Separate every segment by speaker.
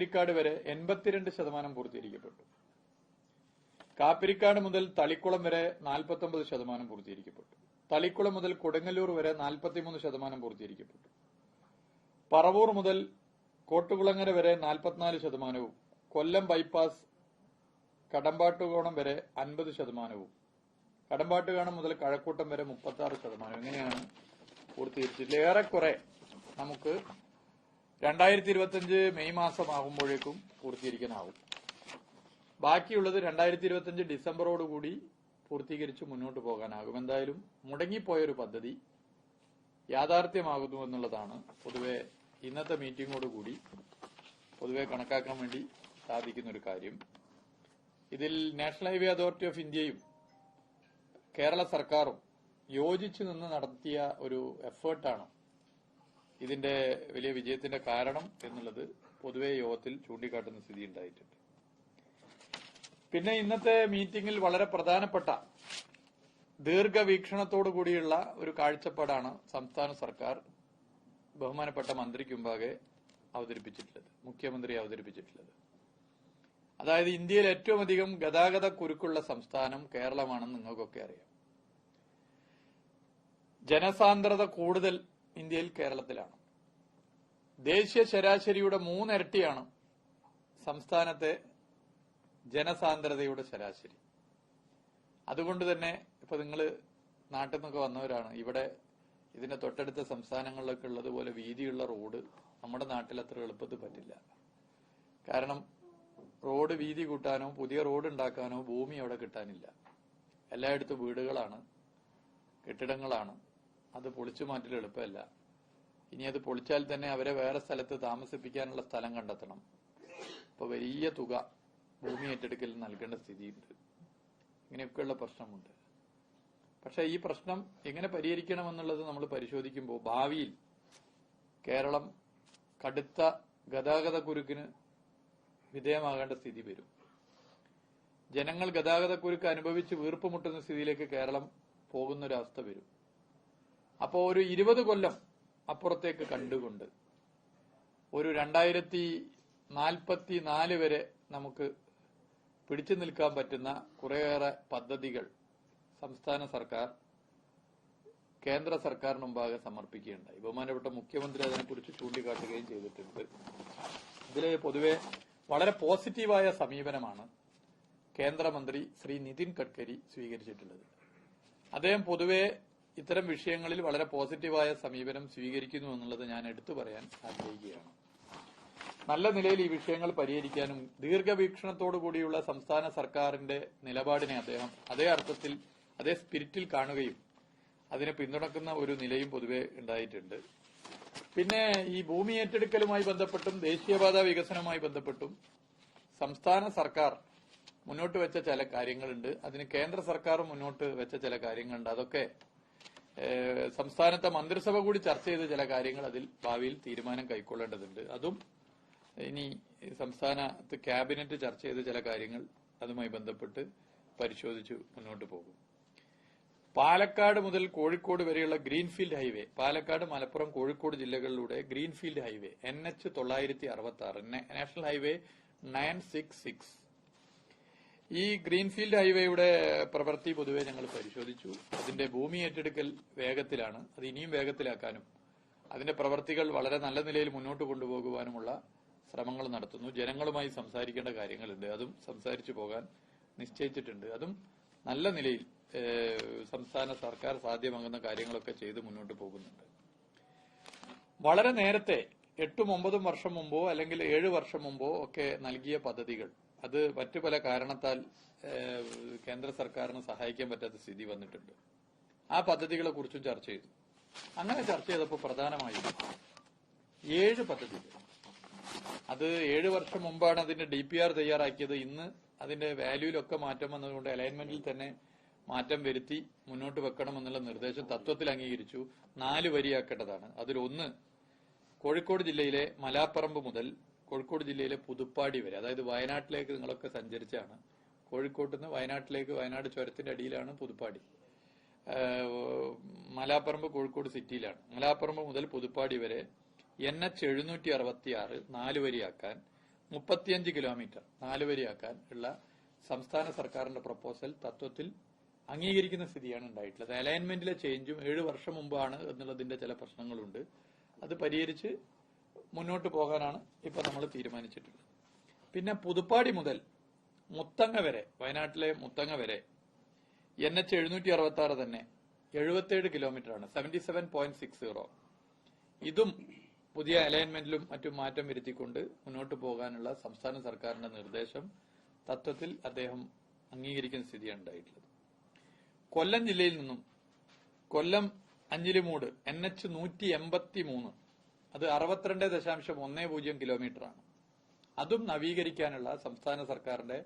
Speaker 1: കാപ്പിരിക്കാട് വരെ എൺപത്തിരണ്ട് ശതമാനം പൂർത്തീകരിക്കപ്പെട്ടു. കാപ്പിരിക്കാട് മുതൽ തളിക്കുളം വരെ നാൽപ്പത്തൊമ്പത് ശതമാനം പൂർത്തീകരിക്കപ്പെട്ടു. തളിക്കുളം മുതൽ കൊടുങ്ങല്ലൂർ വരെ നാൽപ്പത്തിമൂന്ന് ശതമാനം പൂർത്തീകരിക്കപ്പെട്ടു. പറവൂർ മുതൽ കോട്ടുകുളങ്ങര വരെ നാൽപ്പത്തിനാല് ശതമാനവും കൊല്ലം ബൈപ്പാസ് കടമ്പാട്ടുകോണം വരെ അൻപത് ശതമാനവും കടമ്പാട്ടുകാണം മുതൽ കഴക്കൂട്ടം വരെ മുപ്പത്തി ആറ് ശതമാനം ഇങ്ങനെയാണ് പൂർത്തീകരിച്ചിട്ടുള്ളത്. ഏറെക്കുറെ നമുക്ക് രണ്ടായിരത്തി ഇരുപത്തിയഞ്ച് മെയ് മാസമാകുമ്പോഴേക്കും പൂർത്തീകരിക്കാനാവും ബാക്കിയുള്ളത് രണ്ടായിരത്തി ഇരുപത്തിയഞ്ച് ഡിസംബറോടുകൂടി പൂർത്തീകരിച്ച് മുന്നോട്ട് പോകാനാകും. എന്തായാലും മുടങ്ങിപ്പോയൊരു പദ്ധതി യാഥാർത്ഥ്യമാകുന്നു എന്നുള്ളതാണ് പൊതുവെ ഇന്നത്തെ മീറ്റിംഗോടുകൂടി പൊതുവെ കണക്കാക്കാൻ വേണ്ടി സാധിക്കുന്ന ഒരു കാര്യം. ഇതിൽ നാഷണൽ ഹൈവേ അതോറിറ്റി ഓഫ് ഇന്ത്യയും കേരള സർക്കാരും യോജിച്ചു നിന്ന് നടത്തിയ ഒരു എഫേർട്ടാണ് ഇതിന്റെ വലിയ വിജയത്തിന്റെ കാരണം എന്നുള്ളത് പൊതുവെ യോഗത്തിൽ ചൂണ്ടിക്കാട്ടുന്ന സ്ഥിതി ഉണ്ടായിട്ടുണ്ട്. പിന്നെ ഇന്നത്തെ മീറ്റിംഗിൽ വളരെ പ്രധാനപ്പെട്ട ദീർഘവീക്ഷണത്തോടു കൂടിയുള്ള ഒരു കാഴ്ചപ്പാടാണ് സംസ്ഥാന സർക്കാർ ബഹുമാനപ്പെട്ട മന്ത്രിക്ക് മുമ്പാകെ അവതരിപ്പിച്ചിട്ടുള്ളത് മുഖ്യമന്ത്രി അവതരിപ്പിച്ചിട്ടുള്ളത്. അതായത് ഇന്ത്യയിൽ ഏറ്റവും അധികം ഗതാഗത കുരുക്കുള്ള സംസ്ഥാനം കേരളമാണെന്ന് നിങ്ങൾക്കൊക്കെ അറിയാം. ജനസാന്ദ്രത കൂടുതൽ ഇന്ത്യയിൽ കേരളത്തിലാണ്. ദേശീയ ശരാശരിയുടെ മൂന്നിരട്ടിയാണ് സംസ്ഥാനത്തെ ജനസാന്ദ്രതയുടെ ശരാശരി. അതുകൊണ്ട് തന്നെ ഇപ്പൊ നിങ്ങൾ നാട്ടിൽ നിന്നൊക്കെ വന്നവരാണ്. ഇവിടെ ഇതിന്റെ തൊട്ടടുത്ത സംസ്ഥാനങ്ങളിലൊക്കെ ഉള്ളതുപോലെ വീതിയുള്ള റോഡ് നമ്മുടെ നാട്ടിൽ അത്ര എളുപ്പത്തിൽ പറ്റില്ല. കാരണം റോഡ് വീതി കൂട്ടാനോ പുതിയ റോഡ് ഉണ്ടാക്കാനോ ഭൂമി അവിടെ കിട്ടാനില്ല. എല്ലായിടത്തും വീടുകളാണ് കെട്ടിടങ്ങളാണ്. അത് പൊളിച്ചു മാറ്റൽ എളുപ്പമല്ല. ഇനി അത് പൊളിച്ചാൽ തന്നെ അവരെ വേറെ സ്ഥലത്ത് താമസിപ്പിക്കാനുള്ള സ്ഥലം കണ്ടെത്തണം. അപ്പൊ വലിയ തുക ഭൂമി ഏറ്റെടുക്കൽ നൽകേണ്ട സ്ഥിതിയുണ്ട്. ഇങ്ങനെയൊക്കെയുള്ള പ്രശ്നമുണ്ട്. പക്ഷെ ഈ പ്രശ്നം എങ്ങനെ പരിഹരിക്കണമെന്നുള്ളത് നമ്മൾ പരിശോധിക്കുമ്പോൾ ഭാവിയിൽ കേരളം കടുത്ത ഗതാഗത കുരുക്കിന് വിധേയമാകേണ്ട സ്ഥിതി വരും. ജനങ്ങൾ ഗതാഗത കുരുക്ക് അനുഭവിച്ച് വീർപ്പുമുട്ടുന്ന സ്ഥിതിയിലേക്ക് കേരളം പോകുന്ന ഒരു അവസ്ഥ വരും. അപ്പോൾ ഒരു ഇരുപത് കൊല്ലം അപ്പുറത്തേക്ക് കണ്ടുകൊണ്ട് ഒരു രണ്ടായിരത്തി നാൽപ്പത്തി നാല് വരെ നമുക്ക് പിടിച്ചു നിൽക്കാൻ പറ്റുന്ന കുറേയേറെ പദ്ധതികൾ സംസ്ഥാന സർക്കാർ കേന്ദ്ര സർക്കാരിന് മുമ്പാകെ സമർപ്പിക്കുകയുണ്ടായി. ബഹുമാനപ്പെട്ട മുഖ്യമന്ത്രി അതിനെക്കുറിച്ച് ചൂണ്ടിക്കാട്ടുകയും ചെയ്തിട്ടുണ്ട്. ഇതിൽ പൊതുവെ വളരെ പോസിറ്റീവായ സമീപനമാണ് കേന്ദ്രമന്ത്രി ശ്രീ നിതിൻ ഗഡ്കരി സ്വീകരിച്ചിട്ടുള്ളത്. അദ്ദേഹം പൊതുവെ ഇത്തരം വിഷയങ്ങളിൽ വളരെ പോസിറ്റീവായ സമീപനം സ്വീകരിക്കുന്നു എന്നുള്ളത് ഞാൻ എടുത്തു പറയാൻ ആഗ്രഹിക്കുകയാണ്. നല്ല നിലയിൽ ഈ വിഷയങ്ങൾ പരിഹരിക്കാനും ദീർഘവീക്ഷണത്തോടു കൂടിയുള്ള സംസ്ഥാന സർക്കാരിന്റെ നിലപാടിനെ അദ്ദേഹം അതേ അർത്ഥത്തിൽ അതേ സ്പിരിറ്റിൽ കാണുകയും അതിനെ പിന്തുണക്കുന്ന ഒരു നിലയും പൊതുവെ ഉണ്ടായിട്ടുണ്ട്. പിന്നെ ഈ ഭൂമി ഏറ്റെടുക്കലുമായി ബന്ധപ്പെട്ടും ദേശീയപാത വികസനവുമായി ബന്ധപ്പെട്ടും സംസ്ഥാന സർക്കാർ മുന്നോട്ട് വെച്ച ചില കാര്യങ്ങളുണ്ട്. അതിന് കേന്ദ്ര സർക്കാർ മുന്നോട്ട് വെച്ച ചില കാര്യങ്ങളുണ്ട്. അതൊക്കെ സംസ്ഥാനത്തെ മന്ത്രിസഭ കൂടി ചർച്ച ചെയ്ത ചില കാര്യങ്ങൾ അതിൽ ഭാവിയിൽ തീരുമാനം കൈക്കൊള്ളേണ്ടതുണ്ട്. അതും ഇനി സംസ്ഥാനത്ത് ക്യാബിനറ്റ് ചർച്ച ചെയ്ത ചില കാര്യങ്ങൾ അതുമായി ബന്ധപ്പെട്ട് പരിശോധിച്ചു മുന്നോട്ട് പോകും. പാലക്കാട് മുതൽ കോഴിക്കോട് വരെയുള്ള ഗ്രീൻഫീൽഡ് ഹൈവേ പാലക്കാട് മലപ്പുറം കോഴിക്കോട് ജില്ലകളിലൂടെ ഗ്രീൻഫീൽഡ് ഹൈവേ എൻ എച്ച് തൊള്ളായിരത്തി അറുപത്തി ആറ് national highway nine six six. ഈ ഗ്രീൻഫീൽഡ് ഹൈവേയുടെ പ്രവൃത്തി പൊതുവെ ഞങ്ങൾ പരിശോധിച്ചു. അതിന്റെ ഭൂമി ഏറ്റെടുക്കൽ വേഗത്തിലാണ്. അത് ഇനിയും വേഗത്തിലാക്കാനും അതിന്റെ പ്രവർത്തികൾ വളരെ നല്ല നിലയിൽ മുന്നോട്ട് കൊണ്ടുപോകുവാനുമുള്ള ശ്രമങ്ങൾ നടത്തുന്നു. ജനങ്ങളുമായി സംസാരിക്കേണ്ട കാര്യങ്ങളുണ്ട്. അതും സംസാരിച്ചു പോകാൻ നിശ്ചയിച്ചിട്ടുണ്ട്. അതും നല്ല നിലയിൽ സംസ്ഥാന സർക്കാർ സാധ്യമാകുന്ന കാര്യങ്ങളൊക്കെ ചെയ്ത് മുന്നോട്ട് പോകുന്നുണ്ട്. വളരെ നേരത്തെ എട്ടും ഒമ്പതും വർഷം മുമ്പോ അല്ലെങ്കിൽ ഏഴ് വർഷം മുമ്പോ ഒക്കെ നൽകിയ പദ്ധതികൾ അത് മറ്റു പല കാരണത്താൽ കേന്ദ്ര സർക്കാരിന് സഹായിക്കാൻ പറ്റാത്ത സ്ഥിതി വന്നിട്ടുണ്ട്. ആ പദ്ധതികളെ കുറിച്ചും ചർച്ച ചെയ്തു. അങ്ങനെ ചർച്ച ചെയ്തപ്പോൾ പ്രധാനമായും ഏഴ് പദ്ധതികൾ. അത് ഏഴ് വർഷം മുമ്പാണ് അതിന്റെ ഡി പി ആർ തയ്യാറാക്കിയത്. ഇന്ന് അതിന്റെ വാല്യൂലൊക്കെ മാറ്റം വന്നതുകൊണ്ട് അലൈൻമെന്റിൽ തന്നെ മാറ്റം വരുത്തി മുന്നോട്ട് വെക്കണമെന്നുള്ള നിർദ്ദേശം തത്വത്തിൽ അംഗീകരിച്ചു. നാല് വരിയാക്കേണ്ടതാണ്. അതിലൊന്ന് കോഴിക്കോട് ജില്ലയിലെ മലാപ്പറമ്പ് മുതൽ കോഴിക്കോട് ജില്ലയിലെ പുതുപ്പാടി വരെ അതായത് വയനാട്ടിലേക്ക് നിങ്ങളൊക്കെ സഞ്ചരിച്ചാണ്. കോഴിക്കോട്ട് നിന്ന് വയനാട്ടിലേക്ക് വയനാട് ചുരത്തിന്റെ അടിയിലാണ് പുതുപ്പാടി. മലാപ്പറമ്പ് കോഴിക്കോട് സിറ്റിയിലാണ്. മലാപ്പറമ്പ് മുതൽ പുതുപ്പാടി വരെ എൻ എച്ച് എഴുന്നൂറ്റി അറുപത്തി ആറ് നാല് വരിയാക്കാൻ മുപ്പത്തിയഞ്ച് കിലോമീറ്റർ നാല് വരിയാക്കാൻ ഉള്ള സംസ്ഥാന സർക്കാരിന്റെ പ്രപ്പോസൽ തത്വത്തിൽ അംഗീകരിക്കുന്ന സ്ഥിതിയാണ് ഉണ്ടായിട്ടുള്ളത്. അലൈൻമെന്റിലെ ചേഞ്ചും ഏഴ് വർഷം മുമ്പാണ് എന്നുള്ളതിന്റെ ചില പ്രശ്നങ്ങളുണ്ട്. അത് പരിഹരിച്ച് മുന്നോട്ട് പോകാനാണ് ഇപ്പൊ നമ്മൾ തീരുമാനിച്ചിട്ടുള്ളത്. പിന്നെ പുതുപ്പാടി മുതൽ മുത്തങ്ങ വരെ വയനാട്ടിലെ മുത്തങ്ങ വരെ എൻ എച്ച് എഴുന്നൂറ്റി അറുപത്തി ആറ് തന്നെ എഴുപത്തിയേഴ് കിലോമീറ്റർ ആണ് seventy seven point six zero. ഇതും പുതിയ അലൈൻമെന്റിലും മറ്റും മാറ്റം വരുത്തിക്കൊണ്ട് മുന്നോട്ട് പോകാനുള്ള സംസ്ഥാന സർക്കാരിന്റെ നിർദ്ദേശം തത്വത്തിൽ അദ്ദേഹം അംഗീകരിക്കുന്ന സ്ഥിതിയാണ് ഉണ്ടായിട്ടുള്ളത് കൊല്ലം ജില്ലയിൽ നിന്നും കൊല്ലം അഞ്ചിലിമൂട് എൻ എച്ച് നൂറ്റി എൺപത്തി മൂന്ന് അത് അറുപത്തിരണ്ട് ദശാംശം ഒന്നേ പൂജ്യം കിലോമീറ്റർ ആണ് അതും നവീകരിക്കാനുള്ള സംസ്ഥാന സർക്കാരിന്റെ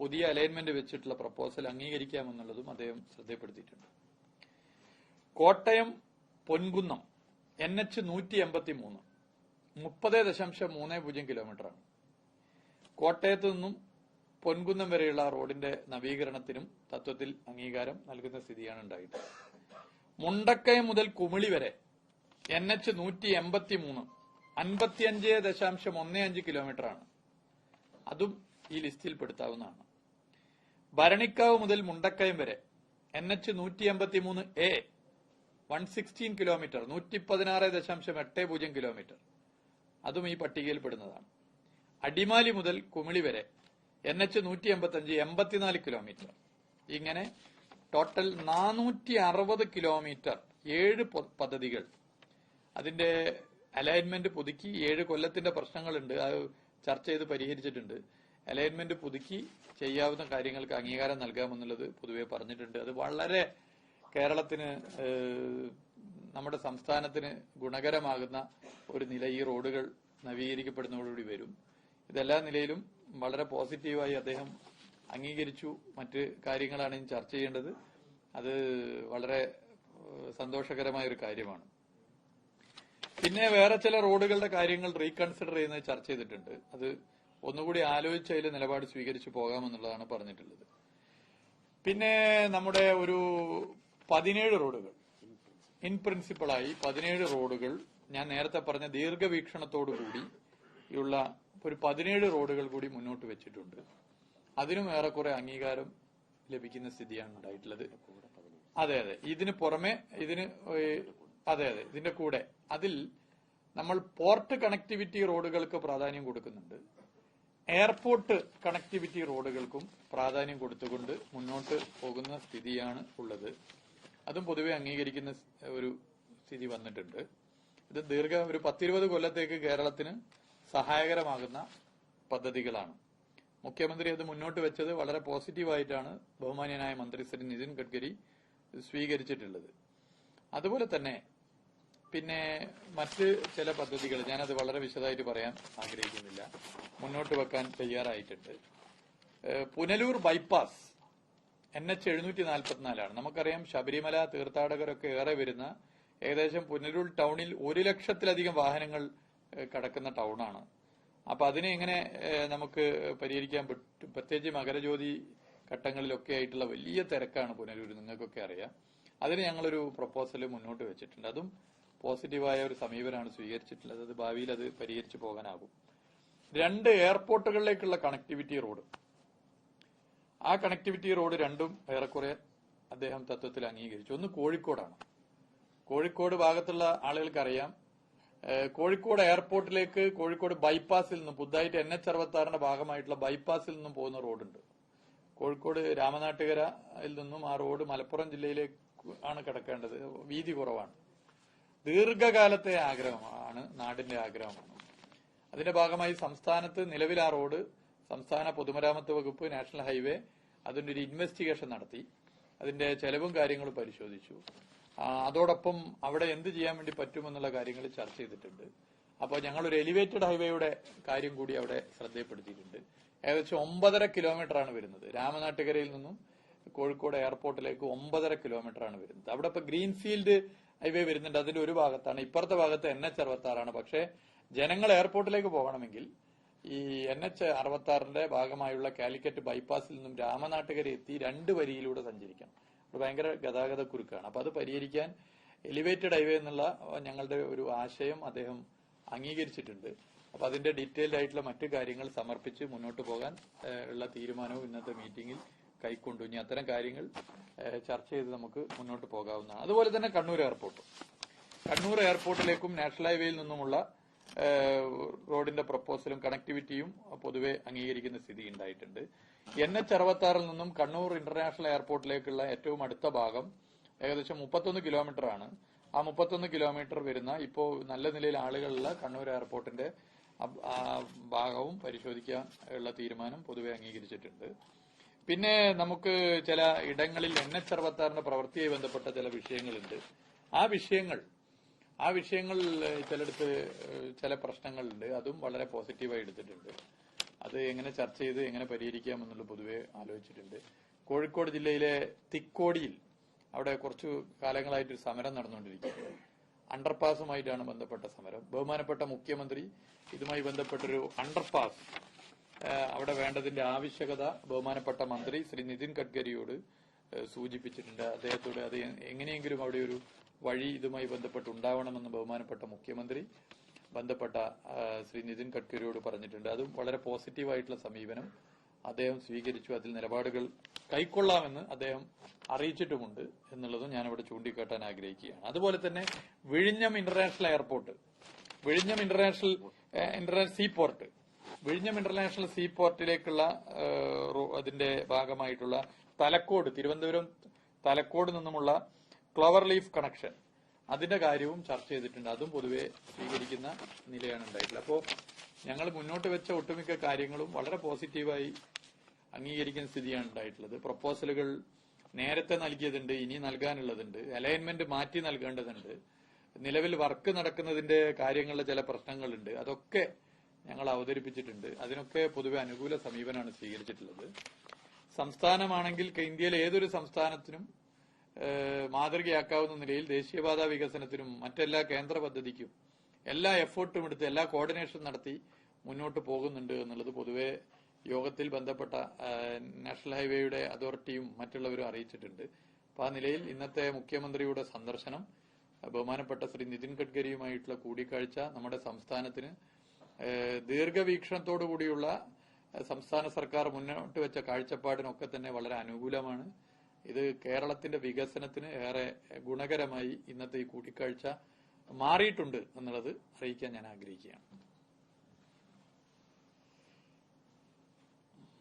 Speaker 1: പുതിയ അലൈൻമെന്റ് വെച്ചിട്ടുള്ള പ്രപ്പോസൽ അംഗീകരിക്കാമെന്നുള്ളതും അദ്ദേഹം ശ്രദ്ധപ്പെടുത്തിയിട്ടുണ്ട് കോട്ടയം പൊൻകുന്നം എൻ എച്ച് നൂറ്റി എൺപത്തി മൂന്ന് മുപ്പത് ദശാംശം മൂന്ന് പൂജ്യം കിലോമീറ്റർ ആണ് കോട്ടയത്ത് നിന്നും പൊൻകുന്നം വരെയുള്ള റോഡിന്റെ നവീകരണത്തിനും തത്വത്തിൽ അംഗീകാരം നൽകുന്ന സ്ഥിതിയാണ് ഉണ്ടായത് മുണ്ടക്കയം മുതൽ കുമിളി വരെ എൻ എച്ച് നൂറ്റി എൺപത്തി മൂന്ന് അൻപത്തിയഞ്ച് ദശാംശം ഒന്ന് അഞ്ച് കിലോമീറ്റർ ആണ് അതും ഈ ലിസ്റ്റിൽ പെടുത്താവുന്നതാണ്. ഭരണിക്കാവ് മുതൽ മുണ്ടക്കയം വരെ എൻ എച്ച് നൂറ്റി എൺപത്തി മൂന്ന് എ വൺ സിക്സ്റ്റീൻ കിലോമീറ്റർ നൂറ്റി പതിനാറ് ദശാംശം എട്ട് പൂജ്യം കിലോമീറ്റർ അതും ഈ പട്ടികയിൽ പെടുന്നതാണ്. അടിമാലി മുതൽ കുമിളി വരെ എൻ എച്ച് നൂറ്റി എൺപത്തി അഞ്ച് എൺപത്തിനാല് കിലോമീറ്റർ ഇങ്ങനെ ടോട്ടൽ നാനൂറ്റി അറുപത് കിലോമീറ്റർ ഏഴ് പദ്ധതികൾ അതിന്റെ അലൈൻമെന്റ് പുതുക്കി ഏഴ് കൊല്ലത്തിന്റെ പ്രശ്നങ്ങളുണ്ട്. അത് ചർച്ച ചെയ്ത് പരിഹരിച്ചിട്ടുണ്ട്. അലൈൻമെന്റ് പുതുക്കി ചെയ്യാവുന്ന കാര്യങ്ങൾക്ക് അംഗീകാരം നൽകാമെന്നുള്ളത് പൊതുവെ പറഞ്ഞിട്ടുണ്ട്. അത് വളരെ കേരളത്തിന് നമ്മുടെ സംസ്ഥാനത്തിന് ഗുണകരമാകുന്ന ഒരു നില ഈ റോഡുകൾ നവീകരിക്കപ്പെടുന്നതോടുകൂടി വരും. ഇതെല്ലാ നിലയിലും വളരെ പോസിറ്റീവായി അദ്ദേഹം അംഗീകരിച്ചു. മറ്റ് കാര്യങ്ങളാണ് ചർച്ച ചെയ്യേണ്ടത്. അത് വളരെ സന്തോഷകരമായ ഒരു കാര്യമാണ്. പിന്നെ വേറെ ചില റോഡുകളുടെ കാര്യങ്ങൾ റീകൺസിഡർ ചെയ്യുന്നത് ചർച്ച ചെയ്തിട്ടുണ്ട്. അത് ഒന്നുകൂടി ആലോചിച്ച് അതിൽ നിലപാട് സ്വീകരിച്ചു പോകാമെന്നുള്ളതാണ് പറഞ്ഞിട്ടുള്ളത്. പിന്നെ നമ്മുടെ ഒരു പതിനേഴ് റോഡുകൾ. ഇൻ പ്രിൻസിപ്പളായി പതിനേഴ് റോഡുകൾ ഞാൻ നേരത്തെ പറഞ്ഞ ദീർഘവീക്ഷണത്തോടു കൂടി ഉള്ള ഒരു പതിനേഴ് റോഡുകൾ കൂടി മുന്നോട്ട് വെച്ചിട്ടുണ്ട്. അതിനും ഏറെക്കുറെ അംഗീകാരം ലഭിക്കുന്ന സ്ഥിതിയാണ് ഉണ്ടായിട്ടുള്ളത്. അതെ അതെ. ഇതിന് പുറമെ ഇതിന് അതെ അതെ. ഇതിന്റെ കൂടെ. അതിൽ നമ്മൾ പോർട്ട് കണക്ടിവിറ്റി റോഡുകൾക്ക് പ്രാധാന്യം കൊടുക്കുന്നുണ്ട്. എയർപോർട്ട് കണക്ടിവിറ്റി റോഡുകൾക്കും പ്രാധാന്യം കൊടുത്തുകൊണ്ട് മുന്നോട്ട് പോകുന്ന സ്ഥിതിയാണ് ഉള്ളത്. അതും പൊതുവെ അംഗീകരിക്കുന്ന ഒരു സ്ഥിതി വന്നിട്ടുണ്ട്. ഇത് ദീർഘ ഒരു പത്തിരുപത് കൊല്ലത്തേക്ക് കേരളത്തിന് സഹായകരമാകുന്ന പദ്ധതികളാണ്. മുഖ്യമന്ത്രി അത് മുന്നോട്ട് വെച്ചത് വളരെ പോസിറ്റീവായിട്ടാണ് ബഹുമാന്യനായ മന്ത്രി ശ്രീ നിതിൻ ഗഡ്കരി സ്വീകരിച്ചിട്ടുള്ളത്. അതുപോലെ തന്നെ പിന്നെ മറ്റ് ചില പദ്ധതികൾ ഞാനത് വളരെ വിശദമായിട്ട് പറയാൻ ആഗ്രഹിക്കുന്നില്ല. മുന്നോട്ട് വെക്കാൻ തയ്യാറായിട്ടുണ്ട്. പുനലൂർ ബൈപ്പാസ് എൻ എച്ച് എഴുന്നൂറ്റി നാൽപ്പത്തിനാലാണ് നമുക്കറിയാം ശബരിമല തീർത്ഥാടകരൊക്കെ ഏറെ വരുന്ന ഏകദേശം പുനലൂർ ടൗണിൽ ഒരു ലക്ഷത്തിലധികം വാഹനങ്ങൾ കടക്കുന്ന ടൗണാണ്. അപ്പൊ അതിനെ എങ്ങനെ നമുക്ക് പരിഹരിക്കാൻ പറ്റും പ്രത്യേകിച്ച് മകരജ്യോതി ഘട്ടങ്ങളിലൊക്കെ ആയിട്ടുള്ള വലിയ തിരക്കാണ് പുനലൂർ നിങ്ങൾക്കൊക്കെ അറിയാം. അതിന് ഞങ്ങളൊരു പ്രപ്പോസൽ മുന്നോട്ട് വെച്ചിട്ടുണ്ട്. അതും പോസിറ്റീവായ ഒരു സമീപനമാണ് സ്വീകരിച്ചിട്ടുള്ളത്. അത് ഭാവിയിൽ അത് പരിഹരിച്ചു പോകാനാകും. രണ്ട് എയർപോർട്ടുകളിലേക്കുള്ള കണക്ടിവിറ്റി റോഡ്. ആ കണക്ടിവിറ്റി റോഡ് രണ്ടും ഏറെക്കുറെ അദ്ദേഹം തത്വത്തിൽ അംഗീകരിച്ചു. ഒന്ന് കോഴിക്കോടാണ്. കോഴിക്കോട് ഭാഗത്തുള്ള ആളുകൾക്കറിയാം. കോഴിക്കോട് എയർപോർട്ടിലേക്ക് കോഴിക്കോട് ബൈപ്പാസിൽ നിന്നും പുതുതായിട്ട് എൻ എച്ച് അറുപത്താറിന്റെ ഭാഗമായിട്ടുള്ള ബൈപ്പാസിൽ നിന്നും പോകുന്ന റോഡുണ്ട്. കോഴിക്കോട് രാമനാട്ടുകരയിൽ നിന്നും ആ റോഡ് മലപ്പുറം ജില്ലയിലേക്ക് ആണ് കിടക്കേണ്ടത്. വീതി കുറവാണ്. ദീർഘകാലത്തെ ആഗ്രഹമാണ് നാടിന്റെ ആഗ്രഹമാണ്. അതിന്റെ ഭാഗമായി സംസ്ഥാനത്ത് നിലവിൽ ആ റോഡ് സംസ്ഥാന പൊതുമരാമത്ത് വകുപ്പ് നാഷണൽ ഹൈവേ അതിന്റെ ഒരു ഇൻവെസ്റ്റിഗേഷൻ നടത്തി. അതിന്റെ ചെലവും കാര്യങ്ങളും പരിശോധിച്ചു. അതോടൊപ്പം അവിടെ എന്ത് ചെയ്യാൻ വേണ്ടി പറ്റുമെന്നുള്ള കാര്യങ്ങൾ ചർച്ച ചെയ്തിട്ടുണ്ട്. അപ്പോൾ ഞങ്ങൾ ഒരു എലിവേറ്റഡ് ഹൈവേയുടെ കാര്യം കൂടി അവിടെ ശ്രദ്ധയപ്പെടുത്തിയിട്ടുണ്ട്. ഏകദേശം ഒമ്പതര കിലോമീറ്റർ ആണ് വരുന്നത്. രാമനാട്ടുകരയിൽ നിന്നും കോഴിക്കോട് എയർപോർട്ടിലേക്ക് ഒമ്പതര കിലോമീറ്റർ ആണ് വരുന്നത്. അവിടെ ഇപ്പൊ ഗ്രീൻഫീൽഡ് ഹൈവേ വരുന്നുണ്ട്. അതിന്റെ ഒരു ഭാഗത്താണ്. ഇപ്പുറത്തെ ഭാഗത്ത് എൻ എച്ച് അറുപത്തി ആറാണ് പക്ഷേ ജനങ്ങൾ എയർപോർട്ടിലേക്ക് പോകണമെങ്കിൽ ഈ എൻ എച്ച് അറുപത്തി ആറിന്റെ ഭാഗമായുള്ള കാലിക്കറ്റ് ബൈപ്പാസിൽ നിന്നും രാമനാട്ടുകര എത്തി രണ്ട് വരിയിലൂടെ സഞ്ചരിക്കണം. അത് ഭയങ്കര ഗതാഗത കുരുക്കാണ്. അപ്പൊ അത് പരിഹരിക്കാൻ എലിവേറ്റഡ് ഹൈവേ എന്നുള്ള ഞങ്ങളുടെ ഒരു ആശയം അദ്ദേഹം അംഗീകരിച്ചിട്ടുണ്ട്. അപ്പൊ അതിന്റെ ഡീറ്റെയിൽഡ് ആയിട്ടുള്ള മറ്റു കാര്യങ്ങൾ സമർപ്പിച്ച് മുന്നോട്ട് പോകാൻ ഉള്ള തീരുമാനവും ഇന്നത്തെ മീറ്റിംഗിൽ കൈക്കൊണ്ടു. ഇനി അത്തരം കാര്യങ്ങൾ ചർച്ച ചെയ്ത് നമുക്ക് മുന്നോട്ട് പോകാവുന്നതാണ്. അതുപോലെ തന്നെ കണ്ണൂർ എയർപോർട്ട്. കണ്ണൂർ എയർപോർട്ടിലേക്കും നാഷണൽ ഹൈവേയിൽ നിന്നുമുള്ള റോഡിന്റെ പ്രപ്പോസലും കണക്ടിവിറ്റിയും പൊതുവെ അംഗീകരിക്കുന്ന സ്ഥിതി ഉണ്ടായിട്ടുണ്ട്. എൻ എച്ച് അറുപത്താറിൽ നിന്നും കണ്ണൂർ ഇന്റർനാഷണൽ എയർപോർട്ടിലേക്കുള്ള ഏറ്റവും അടുത്ത ഭാഗം ഏകദേശം മുപ്പത്തൊന്ന് കിലോമീറ്റർ ആണ് ആ മുപ്പത്തൊന്ന് കിലോമീറ്റർ വരുന്ന ഇപ്പോൾ നല്ല നിലയിൽ ആളുകളുള്ള കണ്ണൂർ എയർപോർട്ടിന്റെ ഭാഗവും പരിശോധിക്കാൻ ഉള്ള തീരുമാനം പൊതുവെ അംഗീകരിച്ചിട്ടുണ്ട്. പിന്നെ നമുക്ക് ചില ഇടങ്ങളിൽ എൻ എച്ച് അറുപത്താറിന്റെ ബന്ധപ്പെട്ട ചില വിഷയങ്ങളുണ്ട്. ആ വിഷയങ്ങൾ ആ വിഷയങ്ങൾ ചിലടത്ത് ചില പ്രശ്നങ്ങളുണ്ട്. അതും വളരെ പോസിറ്റീവായി എടുത്തിട്ടുണ്ട്. അത് എങ്ങനെ ചർച്ച ചെയ്ത് എങ്ങനെ പരിഹരിക്കാം എന്നുള്ളത് പൊതുവെ ആലോചിച്ചിട്ടുണ്ട്. കോഴിക്കോട് ജില്ലയിലെ തിക്കോടിയിൽ അവിടെ കുറച്ചു കാലങ്ങളായിട്ട് ഒരു സമരം നടന്നുകൊണ്ടിരിക്കുകയാണ്. അണ്ടർപാസുമായിട്ടാണ് ബന്ധപ്പെട്ട സമരം. ബഹുമാനപ്പെട്ട മുഖ്യമന്ത്രി ഇതുമായി ബന്ധപ്പെട്ടൊരു അണ്ടർപാസ് അവിടെ വേണ്ടതിന്റെ ആവശ്യകത ബഹുമാനപ്പെട്ട മന്ത്രി ശ്രീ നിതിൻ ഗഡ്കരിയോട് സൂചിപ്പിച്ചിട്ടുണ്ട്. അദ്ദേഹത്തോട് അത് എങ്ങനെയെങ്കിലും അവിടെ ഒരു വഴി ഇതുമായി ബന്ധപ്പെട്ട് ഉണ്ടാവണമെന്ന് ബഹുമാനപ്പെട്ട മുഖ്യമന്ത്രി ബന്ധപ്പെട്ട ശ്രീ നിതിൻ ഗഡ്കരിയോട് പറഞ്ഞിട്ടുണ്ട്. അതും വളരെ പോസിറ്റീവായിട്ടുള്ള സമീപനം അദ്ദേഹം സ്വീകരിച്ചു. അതിൽ നിലപാടുകൾ കൈക്കൊള്ളാമെന്ന് അദ്ദേഹം അറിയിച്ചിട്ടുമുണ്ട് എന്നുള്ളതും ഞാനിവിടെ ചൂണ്ടിക്കാട്ടാൻ ആഗ്രഹിക്കുകയാണ്. അതുപോലെ തന്നെ വിഴിഞ്ഞം ഇന്റർനാഷണൽ എയർപോർട്ട് വിഴിഞ്ഞം ഇന്റർനാഷണൽ ഇന്റർനാഷണൽ സീപോർട്ട് വിഴിഞ്ഞം ഇന്റർനാഷണൽ സീ പോർട്ടിലേക്കുള്ള അതിന്റെ ഭാഗമായിട്ടുള്ള തലക്കോട് തിരുവനന്തപുരം തലക്കോട് നിന്നുമുള്ള ക്ലവർ ലീഫ് കണക്ഷൻ. അതിന്റെ കാര്യവും ചർച്ച ചെയ്തിട്ടുണ്ട്. അതും പൊതുവെ സ്വീകരിക്കുന്ന നിലയാണ് ഉണ്ടായിട്ടുള്ളത്. അപ്പോൾ ഞങ്ങൾ മുന്നോട്ട് വെച്ച ഒട്ടുമിക്ക കാര്യങ്ങളും വളരെ പോസിറ്റീവായി അംഗീകരിക്കുന്ന സ്ഥിതിയാണ് ഉണ്ടായിട്ടുള്ളത്. പ്രപ്പോസലുകൾ നേരത്തെ നൽകിയതുണ്ട് ഇനി നൽകാനുള്ളതുണ്ട്. അലൈൻമെന്റ് മാറ്റി നൽകേണ്ടതുണ്ട്. നിലവിൽ വർക്ക് നടക്കുന്നതിന്റെ കാര്യങ്ങളിലെ ചില പ്രശ്നങ്ങളുണ്ട്. അതൊക്കെ ഞങ്ങൾ അവതരിപ്പിച്ചിട്ടുണ്ട്. അതിനൊക്കെ പൊതുവെ അനുകൂല സമീപനമാണ് സ്വീകരിച്ചിട്ടുള്ളത്. സംസ്ഥാനമാണെങ്കിൽ ഇന്ത്യയിലെ ഏതൊരു സംസ്ഥാനത്തിനും മാതൃകയാക്കാവുന്ന നിലയിൽ ദേശീയപാത വികസനത്തിനും മറ്റെല്ലാ കേന്ദ്ര പദ്ധതിക്കും എല്ലാ എഫേർട്ടും എടുത്ത് എല്ലാ കോർഡിനേഷൻ നടത്തി മുന്നോട്ട് പോകുന്നുണ്ട് എന്നുള്ളത് പൊതുവെ യോഗത്തിൽ ബന്ധപ്പെട്ട നാഷണൽ ഹൈവേയുടെ അതോറിറ്റിയും മറ്റുള്ളവരും അറിയിച്ചിട്ടുണ്ട്. അപ്പൊ ആ നിലയിൽ ഇന്നത്തെ മുഖ്യമന്ത്രിയുടെ സന്ദർശനം ബഹുമാനപ്പെട്ട ശ്രീ നിതിൻ ഗഡ്കരിയുമായിട്ടുള്ള കൂടിക്കാഴ്ച നമ്മുടെ സംസ്ഥാനത്തിന് ദീർഘവീക്ഷണത്തോടു കൂടിയുള്ള സംസ്ഥാന സർക്കാർ മുന്നോട്ട് വെച്ച കാഴ്ചപ്പാടിനൊക്കെ തന്നെ വളരെ അനുകൂലമാണ്. ഇത് കേരളത്തിന്റെ വികസനത്തിന് ഏറെ ഗുണകരമായി ഇന്നത്തെ ഈ കൂടിക്കാഴ്ച മാറിയിട്ടുണ്ട് എന്നുള്ളത് അറിയിക്കാൻ ഞാൻ ആഗ്രഹിക്കുകയാണ്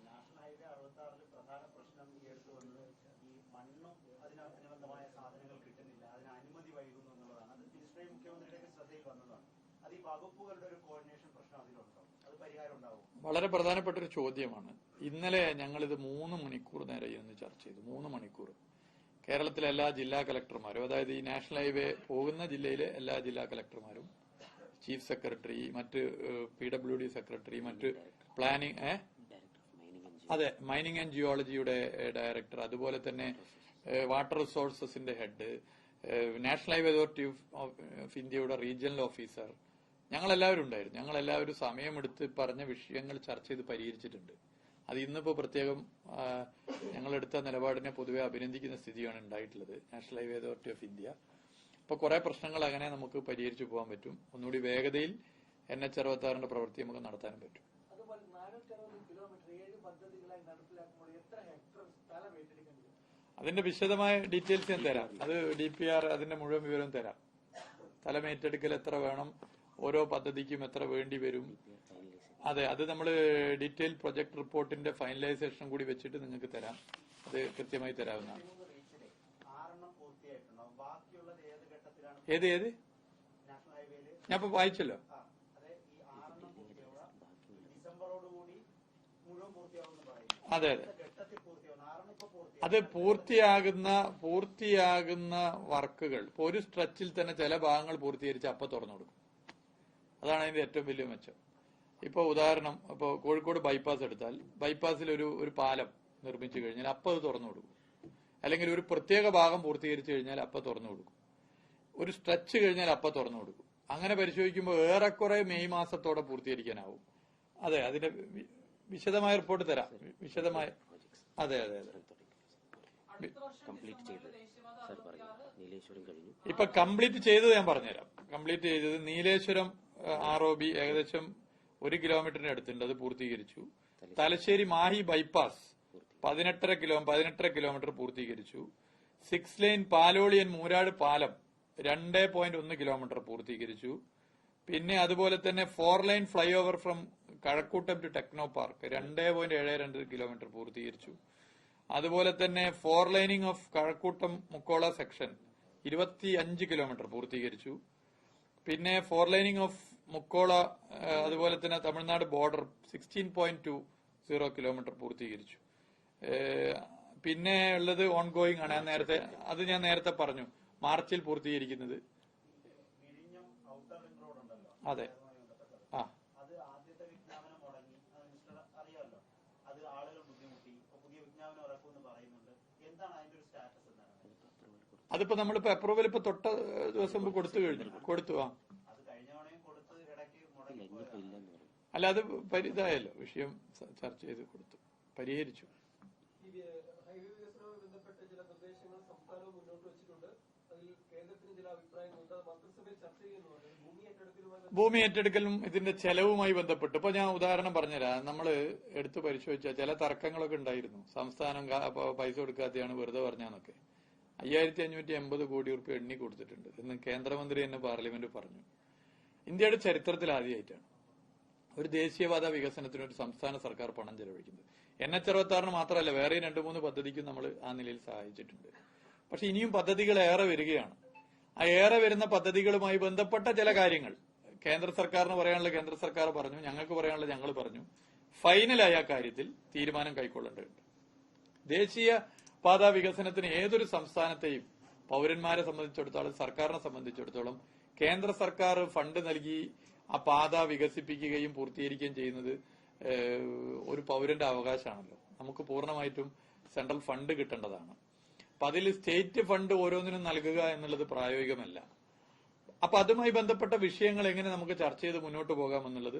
Speaker 2: നാഷണൽ ഹൈവേ അറുപത്താറിൽ പ്രധാന പ്രശ്നം ഈ എടുത്തു വന്നത് ഈ മണ്ണും അതിനനുബന്ധമായ സാധനങ്ങൾ കിട്ടുന്നില്ല അതിന് അനുമതി വൈകുന്നു എന്നുള്ളതാണ് അത് മിനിസ്റ്ററി മുഖ്യമന്ത്രിയുടെ ശ്രദ്ധയിൽ വന്നതാണ് അത് ഈ വകുപ്പുകളുടെ ഒരു കോർഡിനേഷൻ പ്രശ്നം അതിലുണ്ടോ അത് പരിഹാരം ഉണ്ടാവും
Speaker 1: വളരെ പ്രധാനപ്പെട്ട ഒരു ചോദ്യമാണ്. ഇന്നലെ ഞങ്ങളിത് മൂന്ന് മണിക്കൂർ നേരെ ഇരുന്ന് ചർച്ച ചെയ്തു. മൂന്ന് മണിക്കൂർ. കേരളത്തിലെ എല്ലാ ജില്ലാ കലക്ടർമാരും അതായത് ഈ നാഷണൽ ഹൈവേ പോകുന്ന ജില്ലയിലെ എല്ലാ ജില്ലാ കലക്ടർമാരും ചീഫ് സെക്രട്ടറി മറ്റ് പി ഡബ്ല്യു ഡി സെക്രട്ടറി മറ്റ് പ്ലാനിംഗ് ഏ? അതെ മൈനിങ് ആൻഡ് ജിയോളജിയുടെ ഡയറക്ടർ അതുപോലെ തന്നെ water റിസോഴ്സസിന്റെ head national highway authority of ഇന്ത്യയുടെ റീജിയണൽ ഓഫീസർ ഞങ്ങളെല്ലാവരും ഉണ്ടായിരുന്നു. ഞങ്ങളെല്ലാവരും സമയമെടുത്ത് പറഞ്ഞ വിഷയങ്ങൾ ചർച്ച ചെയ്ത് പരിഹരിച്ചിട്ടുണ്ട്. അത് ഇന്നിപ്പോ പ്രത്യേകം ഞങ്ങളെടുത്ത നിലപാടിനെ പൊതുവെ അഭിനന്ദിക്കുന്ന സ്ഥിതിയാണ് ഉണ്ടായിട്ടുള്ളത്. National highway authority of India. അപ്പൊ കുറെ പ്രശ്നങ്ങൾ അങ്ങനെ നമുക്ക് പരിഹരിച്ചു പോകാൻ പറ്റും. ഒന്നുകൂടി വേഗതയിൽ എൻ എച്ച് അറുപത്തി ആറിന്റെ പ്രവൃത്തി നമുക്ക് നടത്താനും പറ്റും. അതിന്റെ വിശദമായ ഡീറ്റെയിൽസ് ഞാൻ തരാം. അത് ഡി പി ആർ അതിന്റെ മുഴുവൻ വിവരം തരാം. സ്ഥലം ഏറ്റെടുക്കൽ എത്ര വേണം? ഓരോ പദ്ധതിക്കും എത്ര വേണ്ടി വരും. അതെ അത് നമ്മൾ ഡീറ്റെയിൽ പ്രൊജക്ട് റിപ്പോർട്ടിന്റെ ഫൈനലൈസേഷൻ കൂടി വെച്ചിട്ട് നിങ്ങൾക്ക് തരാം. അത് കൃത്യമായി തരാവുന്നതാണ്.
Speaker 2: ഏത്
Speaker 1: ഏത്? ഞാൻ ഇപ്പൊ വായിച്ചല്ലോ.
Speaker 2: അതെ
Speaker 1: അതെ. അതെ പൂർത്തിയാകുന്ന പൂർത്തിയാകുന്ന വർക്കുകൾ. ഒരു സ്ട്രെച്ചിൽ തന്നെ ചില ഭാഗങ്ങൾ പൂർത്തീകരിച്ച് അപ്പൊ തുറന്നു കൊടുക്കും. അതാണ് അതിന്റെ ഏറ്റവും വലിയ മെച്ചം. ഇപ്പൊ ഉദാഹരണം ഇപ്പൊ കോഴിക്കോട് ബൈപ്പാസ് എടുത്താൽ ബൈപ്പാസിൽ ഒരു ഒരു പാലം നിർമ്മിച്ചു കഴിഞ്ഞാൽ അപ്പൊ അത് തുറന്നു കൊടുക്കും. അല്ലെങ്കിൽ ഒരു പ്രത്യേക ഭാഗം പൂർത്തീകരിച്ചു കഴിഞ്ഞാൽ അപ്പൊ തുറന്നു കൊടുക്കും. ഒരു സ്ട്രെച്ച് കഴിഞ്ഞാൽ അപ്പൊ തുറന്നു കൊടുക്കും. അങ്ങനെ പരിശോധിക്കുമ്പോൾ ഏറെക്കുറെ മെയ് മാസത്തോടെ പൂർത്തീകരിക്കാനാവും. അതെ അതിന്റെ വിശദമായ റിപ്പോർട്ട് തരാം. വിശദമായ അതെ അതെ അതെ.
Speaker 3: കംപ്ലീറ്റ് ചെയ്ത്. സാർ പറഞ്ഞു നീലേശ്വരം കഴിഞ്ഞു.
Speaker 1: ഇപ്പൊ കംപ്ലീറ്റ് ചെയ്തത് ഞാൻ പറഞ്ഞുതരാം. കംപ്ലീറ്റ് ചെയ്തത് നീലേശ്വരം ആർ ഒ ബി ഏകദേശം ഒരു കിലോമീറ്ററിന് അടുത്തുണ്ട്. അത് പൂർത്തീകരിച്ചു. തലശ്ശേരി മാഹി ബൈപ്പാസ് പതിനെട്ടര കിലോ പതിനെട്ടര കിലോമീറ്റർ പൂർത്തീകരിച്ചു. സിക്സ് ലൈൻ പാലോളിയൻ മൂരാട് പാലം രണ്ട് പോയിന്റ് ഒന്ന് കിലോമീറ്റർ പൂർത്തീകരിച്ചു. പിന്നെ അതുപോലെ തന്നെ four lane flyover from Kazhakkoottam to Technopark രണ്ട് പോയിന്റ് ഏഴ് രണ്ട് കിലോമീറ്റർ പൂർത്തീകരിച്ചു. അതുപോലെ തന്നെ four laning of Kazhakkoottam Mukkola section ഇരുപത്തി അഞ്ച് കിലോമീറ്റർ പൂർത്തീകരിച്ചു. പിന്നെ ഫോർ ലൈനിങ് ഓഫ് മുക്കോള അതുപോലെ തന്നെ Tamil Nadu border sixteen point two zero kilometre പൂർത്തീകരിച്ചു. പിന്നെ ഉള്ളത് ഓൺ ഗോയിങ് ആണ്. ഞാൻ നേരത്തെ അത് ഞാൻ നേരത്തെ പറഞ്ഞു. മാർച്ചിൽ പൂർത്തീകരിക്കുന്നത്. അതെ. ആ. അതിപ്പോ നമ്മളിപ്പോ അപ്രൂവൽ ഇപ്പൊ തൊട്ട ദിവസം കൊടുത്തു കഴിഞ്ഞു. കൊടുത്തു ആ. അല്ല അത് പരി- ഇതായല്ലോ വിഷയം ചർച്ച ചെയ്ത് കൊടുത്തു. പരിഹരിച്ചു.
Speaker 4: ഈ ഹൈവേ വികസനവുമായി ബന്ധപ്പെട്ട ചില നിർദ്ദേശങ്ങൾ സംസ്ഥാനവും മുന്നോട്ട് വെച്ചിട്ടുണ്ട്. ഭൂമി
Speaker 1: ഏറ്റെടുക്കലും ഇതിന്റെ ചെലവുമായി ബന്ധപ്പെട്ട്. ഇപ്പൊ ഞാൻ ഉദാഹരണം പറഞ്ഞുതരാം. നമ്മൾ എടുത്തു പരിശോധിച്ച ചില തർക്കങ്ങളൊക്കെ ഉണ്ടായിരുന്നു. സംസ്ഥാനം പൈസ കൊടുക്കാതെയാണ് വെറുതെ പറഞ്ഞാന്നൊക്കെ. അയ്യായിരത്തി അഞ്ഞൂറ്റി എൺപത് കോടി റുപ്യ എണ്ണി കൊടുത്തിട്ടുണ്ട്. എന്ന് കേന്ദ്രമന്ത്രി തന്നെ പാർലമെന്റ് പറഞ്ഞു. ഇന്ത്യയുടെ ചരിത്രത്തിൽ ആദ്യമായിട്ടാണ്. ഒരു ദേശീയപാത വികസനത്തിന് ഒരു സംസ്ഥാന സർക്കാർ പണം ചെലവഴിക്കുന്നത്. എൻ എച്ച് അറുപത്തി ആറിന് മാത്രമല്ല വേറെ രണ്ട് മൂന്ന് പദ്ധതിക്കും നമ്മൾ ആ നിലയിൽ സഹായിച്ചിട്ടുണ്ട്. പക്ഷെ ഇനിയും പദ്ധതികൾ ഏറെ വരികയാണ്. ആ ഏറെ വരുന്ന പദ്ധതികളുമായി ബന്ധപ്പെട്ട ചില കാര്യങ്ങൾ. കേന്ദ്ര സർക്കാരിന് പറയാനുള്ള കേന്ദ്ര സർക്കാർ പറഞ്ഞു ഞങ്ങൾക്ക് പറയാനുള്ള ഞങ്ങൾ പറഞ്ഞു. ഫൈനലായ കാര്യത്തിൽ തീരുമാനം കൈക്കൊള്ളേണ്ടതുണ്ട്. ദേശീയ പാതാ വികസനത്തിന് ഏതൊരു സംസ്ഥാനത്തെയും പൗരന്മാരെ സംബന്ധിച്ചിടത്തോളം സർക്കാരിനെ സംബന്ധിച്ചിടത്തോളം കേന്ദ്ര സർക്കാർ ഫണ്ട് നൽകി ആ പാത വികസിപ്പിക്കുകയും പൂർത്തീകരിക്കുകയും ചെയ്യുന്നത് ഒരു പൗരന്റെ അവകാശമാണല്ലോ. നമുക്ക് പൂർണമായിട്ടും സെൻട്രൽ ഫണ്ട് കിട്ടേണ്ടതാണ്. അപ്പൊ അതിൽ സ്റ്റേറ്റ് ഫണ്ട് ഓരോന്നിനും നൽകുക എന്നുള്ളത് പ്രായോഗികമല്ല. അപ്പൊ അതുമായി ബന്ധപ്പെട്ട വിഷയങ്ങൾ എങ്ങനെ നമുക്ക് ചർച്ച ചെയ്ത് മുന്നോട്ട് പോകാമെന്നുള്ളത്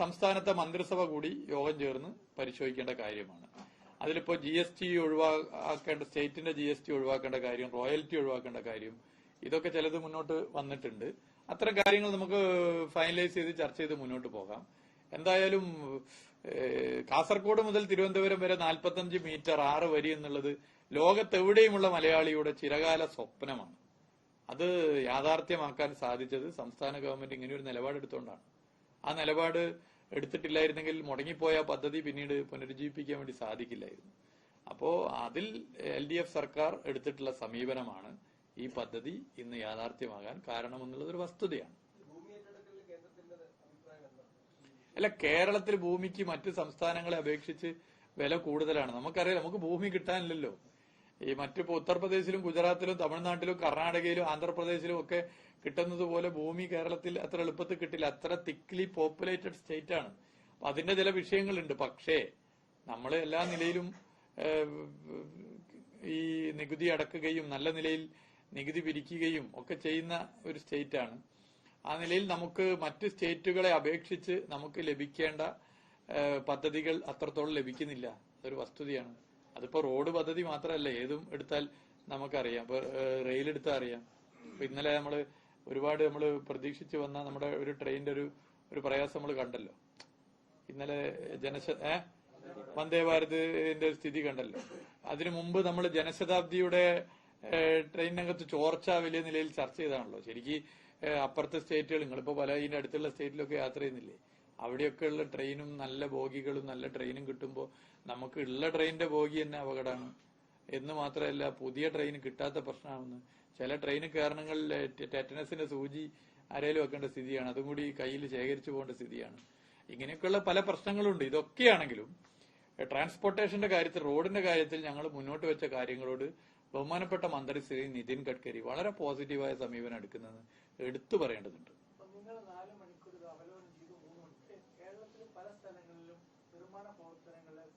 Speaker 1: സംസ്ഥാനത്തെ മന്ത്രിസഭ കൂടി യോഗം ചേർന്ന് പരിശോധിക്കേണ്ട കാര്യമാണ്. അതിലിപ്പോ ജി എസ് ടി ഒഴിവാക്കേണ്ട സ്റ്റേറ്റിന്റെ ജി എസ് ടി ഒഴിവാക്കേണ്ട കാര്യം റോയൽറ്റി ഒഴിവാക്കേണ്ട കാര്യം ഇതൊക്കെ ചിലത് മുന്നോട്ട് വന്നിട്ടുണ്ട്. അത്തരം കാര്യങ്ങൾ നമുക്ക് ഫൈനലൈസ് ചെയ്ത് ചർച്ച ചെയ്ത് മുന്നോട്ട് പോകാം. എന്തായാലും കാസർകോട് മുതൽ തിരുവനന്തപുരം വരെ നാൽപ്പത്തഞ്ച് മീറ്റർ ആറ് വരി എന്നുള്ളത് ലോകത്തെവിടെയുമുള്ള മലയാളിയുടെ ചിരകാല സ്വപ്നമാണ്. അത് യാഥാർത്ഥ്യമാക്കാൻ സാധിച്ചത് സംസ്ഥാന ഗവൺമെന്റ് ഇങ്ങനെ ഒരു നിലപാടെടുത്തുകൊണ്ടാണ് ആ നിലപാട് എടുത്തിട്ടില്ലായിരുന്നെങ്കിൽ മുടങ്ങിപ്പോയ പദ്ധതി പിന്നീട് പുനരുജ്ജീവിപ്പിക്കാൻ വേണ്ടി സാധിക്കില്ലായിരുന്നു. അപ്പോ അതിൽ എൽ ഡി എഫ് സർക്കാർ എടുത്തിട്ടുള്ള സമീപനമാണ് ഈ പദ്ധതി ഇന്ന് യാഥാർത്ഥ്യമാകാൻ കാരണമെന്നുള്ളത് ഒരു വസ്തുതയാണ്. അല്ല കേരളത്തിൽ ഭൂമിക്ക് മറ്റ് സംസ്ഥാനങ്ങളെ അപേക്ഷിച്ച് വില കൂടുതലാണ്. നമുക്കറിയാം നമുക്ക് ഭൂമി കിട്ടാനില്ലല്ലോ. ഈ മറ്റു ഇപ്പൊ ഉത്തർപ്രദേശിലും ഗുജറാത്തിലും തമിഴ്നാട്ടിലും കർണാടകയിലും ആന്ധ്രാപ്രദേശിലും ഒക്കെ കിട്ടുന്നത് പോലെ ഭൂമി കേരളത്തിൽ അത്ര എളുപ്പത്തിൽ കിട്ടില്ല. അത്ര തിക്ലി പോപ്പുലേറ്റഡ് സ്റ്റേറ്റ് ആണ്. അപ്പൊ അതിന്റെ ചില വിഷയങ്ങളുണ്ട്. പക്ഷേ നമ്മൾ എല്ലാ നിലയിലും ഈ നികുതി അടക്കുകയും നല്ല നിലയിൽ നികുതി പിരിക്കുകയും ഒക്കെ ചെയ്യുന്ന ഒരു സ്റ്റേറ്റ് ആണ്. ആ നിലയിൽ നമുക്ക് മറ്റ് സ്റ്റേറ്റുകളെ അപേക്ഷിച്ച് നമുക്ക് ലഭിക്കേണ്ട പദ്ധതികൾ അത്രത്തോളം ലഭിക്കുന്നില്ല. അതൊരു വസ്തുതയാണ്. അതിപ്പോ റോഡ് പദ്ധതി മാത്രമല്ല. ഏതും എടുത്താൽ നമുക്കറിയാം. ഇപ്പൊ റെയിൽ എടുത്താൽ അറിയാം. ഇന്നലെ നമ്മൾ ഒരുപാട് നമ്മൾ പ്രതീക്ഷിച്ച് വന്ന നമ്മുടെ ഒരു ട്രെയിനിന്റെ ഒരു ഒരു പ്രയാസം നമ്മൾ കണ്ടല്ലോ. ഇന്നലെ ജനശ ഏ? വന്ദേ ഭാരതിന്റെ സ്ഥിതി കണ്ടല്ലോ. അതിനു മുമ്പ് നമ്മൾ ജനശതാബ്ദിയുടെ ട്രെയിനകത്ത് ചോർച്ച വലിയ നിലയിൽ ചർച്ച ചെയ്താണല്ലോ. ശരിക്ക് അപ്പുറത്തെ സ്റ്റേറ്റുകൾ നിങ്ങളിപ്പോ പല ഇതിന്റെ അടുത്തുള്ള സ്റ്റേറ്റിലൊക്കെ യാത്ര ചെയ്യുന്നില്ലേ? അവിടെയൊക്കെ ഉള്ള ട്രെയിനും നല്ല ബോഗികളും നല്ല ട്രെയിനും കിട്ടുമ്പോൾ നമുക്ക് ഉള്ള ട്രെയിനിന്റെ ബോഗി തന്നെ അപകടമാണ്. എന്ന് മാത്രമല്ല പുതിയ ട്രെയിൻ കിട്ടാത്ത പ്രശ്നമാണെന്ന് ചില ട്രെയിൻ കയറണങ്ങളിൽ ടെറ്റനസിന്റെ സൂചി അരയിൽ വെക്കേണ്ട സ്ഥിതിയാണ്. അതും കൂടി കയ്യിൽ ശേഖരിച്ചു പോകേണ്ട സ്ഥിതിയാണ്. ഇങ്ങനെയൊക്കെയുള്ള പല പ്രശ്നങ്ങളുണ്ട്. ഇതൊക്കെയാണെങ്കിലും ട്രാൻസ്പോർട്ടേഷന്റെ കാര്യത്തിൽ റോഡിന്റെ കാര്യത്തിൽ ഞങ്ങൾ മുന്നോട്ട് വെച്ച കാര്യങ്ങളോട് ബഹുമാനപ്പെട്ട മന്ത്രി ശ്രീ നിതിൻ ഗഡ്കരി വളരെ പോസിറ്റീവായ സമീപനം എടുക്കുന്നത് എടുത്തു പറയേണ്ടതുണ്ട്.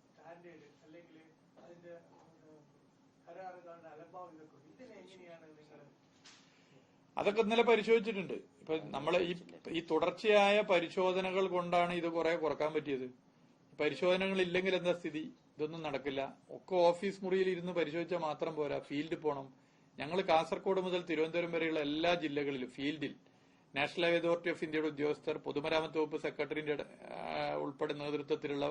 Speaker 4: സ്റ്റാൻഡേർഡ് അല്ലെങ്കിൽ അതിന്റെ ഉണ്ട്. ഇതിനെ എങ്ങനെയാണ് നിങ്ങൾ
Speaker 1: അതൊക്കെ ഇന്നലെ പരിശോധിച്ചിട്ടുണ്ട്. ഇപ്പൊ നമ്മളെ ഈ ഈ തുടർച്ചയായ പരിശോധനകൾ കൊണ്ടാണ് ഇത് കുറെ കുറയ്ക്കാൻ പറ്റിയത്. പരിശോധനകൾ ഇല്ലെങ്കിൽ എന്താ സ്ഥിതി? ഇതൊന്നും നടക്കില്ല. ഒക്കെ ഓഫീസ് മുറിയിൽ ഇരുന്ന് പരിശോധിച്ചാൽ മാത്രം പോരാ. ഫീൽഡിൽ പോകണം ഞങ്ങൾ കാസർഗോഡ് മുതൽ തിരുവനന്തപുരം വരെയുള്ള എല്ലാ ജില്ലകളിലും ഫീൽഡിൽ നാഷണൽ ഹൈവേ അതോറിറ്റി ഓഫ് ഇന്ത്യയുടെ ഉദ്യോഗസ്ഥർ പൊതുമരാമത്ത് വകുപ്പ് സെക്രട്ടറിന്റെ ഉൾപ്പെടെ നേതൃത്വത്തിലുള്ള